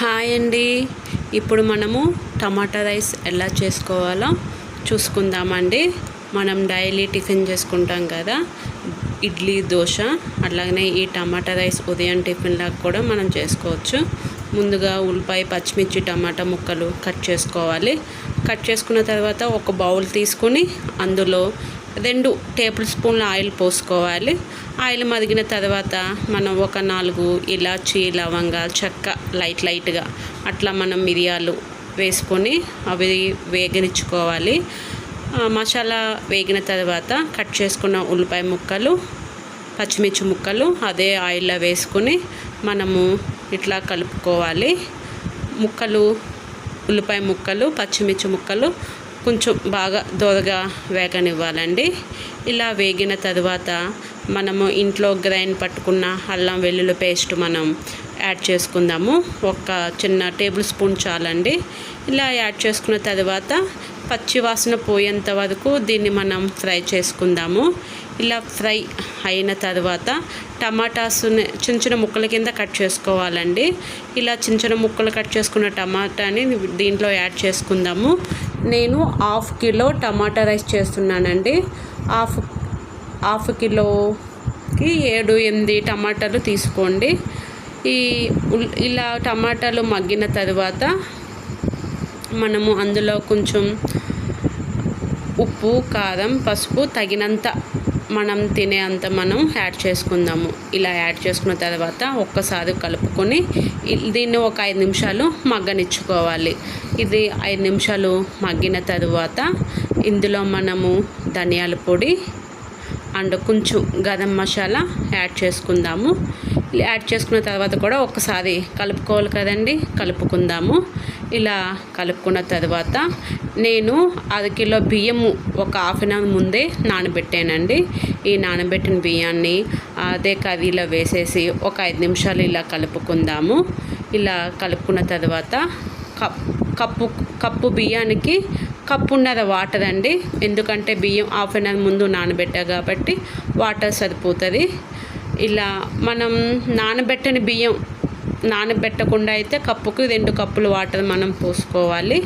Hi అండి. ఇప్పుడు మనము టమాటా రైస్ ఎలా చేసుకోవాలో చూసుకుందామండి. మనం డైలీ టిఫిన్ చేసుకుంటాం కదా. ఇడ్లీ దోశ అట్లాగనే ఈ టమాటా రైస్ ఉదయం టిఫిన్లాగా కూడా మనం చేసుకోవచ్చు. ముందుగా ఉల్లిపాయ పచ్చిమిర్చి టమాటా ముక్కలు కట్ చేసుకోవాలి. కట్ చేసుకున్న తర్వాత ఒక బౌల్ తీసుకుని అందులో రెండు టేబుల్ స్పూన్ల ఆయిల్ పోసుకోవాలి. ఆయిల్ మదిగిన తర్వాత మనం ఒక నాలుగు ఇలాచి లవంగా చెక్క లైట్ లైట్గా అట్లా మనం మిరియాలు వేసుకొని అవి వేగనిచ్చుకోవాలి. మసాలా వేగిన తర్వాత కట్ చేసుకున్న ఉల్లిపాయ ముక్కలు పచ్చిమిర్చి ముక్కలు అదే ఆయిల్లో వేసుకొని మనము ఇట్లా కలుపుకోవాలి. ముక్కలు ఉల్లిపాయ ముక్కలు పచ్చిమిర్చి ముక్కలు కొంచెం బాగా దోరగా వేగనివ్వాలండి. ఇలా వేగిన తర్వాత మనము ఇంట్లో గ్రైండ్ పట్టుకున్న అల్లం వెల్లుల్లి పేస్ట్ మనం యాడ్ చేసుకుందాము. ఒక చిన్న టేబుల్ స్పూన్ చాలండి. ఇలా యాడ్ చేసుకున్న తర్వాత పచ్చి వాసన పోయేంత వరకు దీన్ని మనం ఫ్రై చేసుకుందాము. ఇలా ఫ్రై అయిన తర్వాత టమాటాస్ని చిన్న చిన్న ముక్కల కింద కట్ చేసుకోవాలండి. ఇలా చిన్న చిన్న ముక్కలు కట్ చేసుకున్న టమాటాని దీంట్లో యాడ్ చేసుకుందాము. నేను హాఫ్ కిలో టమాటా రైస్ చేస్తున్నానండి. హాఫ్ హాఫ్ కిలోకి ఏడు ఎనిమిది టమాటాలు తీసుకోండి. ఈ ఇలా టమాటాలు మగ్గిన తర్వాత మనము అందులో కొంచెం ఉప్పు కారం పసుపు తగినంత మనం తినే అంత మనం యాడ్ చేసుకుందాము. ఇలా యాడ్ చేసుకున్న తర్వాత ఒక్కసారి కలుపుకొని దీన్ని ఒక ఐదు నిమిషాలు మగ్గనిచ్చుకోవాలి. ఇది ఐదు నిమిషాలు మగ్గిన తరువాత ఇందులో మనము ధనియాల పొడి అండ్ కొంచెం గరం మసాలా యాడ్ చేసుకుందాము. యాడ్ చేసుకున్న తర్వాత కూడా ఒకసారి కలుపుకోవాలి కదండి కలుపుకుందాము. ఇలా కలుపుకున్న తర్వాత నేను అర కిలో బియ్యము ఒక హాఫ్ అన్ అవర్ ముందే నానబెట్టానండి. ఈ నానబెట్టిన బియ్యాన్ని అదే కర్రీలో వేసేసి ఒక ఐదు నిమిషాలు ఇలా కలుపుకుందాము. ఇలా కలుపుకున్న తర్వాత కప్ కప్పు కప్పు బియ్యానికి కప్పున్నర వాటర్ అండి. ఎందుకంటే బియ్యం హాఫ్ అన్ అవర్ ముందు నానబెట్టా కాబట్టి వాటర్ సరిపోతుంది. ఇలా మనం నానబెట్టని బియ్యం నానబెట్టకుండా అయితే కప్పుకు రెండు కప్పులు వాటర్ మనం పోసుకోవాలి.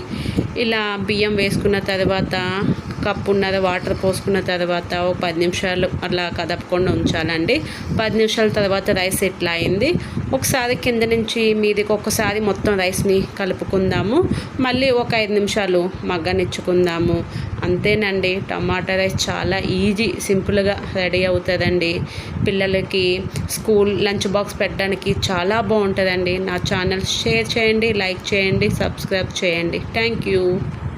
ఇలా బియ్యం వేసుకున్న తర్వాత కప్పున్నర వాటర్ పోసుకున్న తర్వాత ఓ పది నిమిషాలు అలా కదపకుండా ఉంచాలండి. పది నిమిషాల తర్వాత రైస్ ఇట్లా అయింది? ఒకసారి కింద నుంచి మీదికి ఒకసారి మొత్తం రైస్ని కలుపుకుందాము. మళ్ళీ ఒక ఐదు నిమిషాలు మగ్గనిచ్చుకుందాము. అంతేనండి. టమాటా రైస్ చాలా ఈజీ సింపుల్గా రెడీ అవుతుందండి. పిల్లలకి స్కూల్ లంచ్ బాక్స్ పెట్టడానికి చాలా బాగుంటుందండి. నా ఛానల్ షేర్ చేయండి లైక్ చేయండి సబ్స్క్రైబ్ చేయండి. Thank you.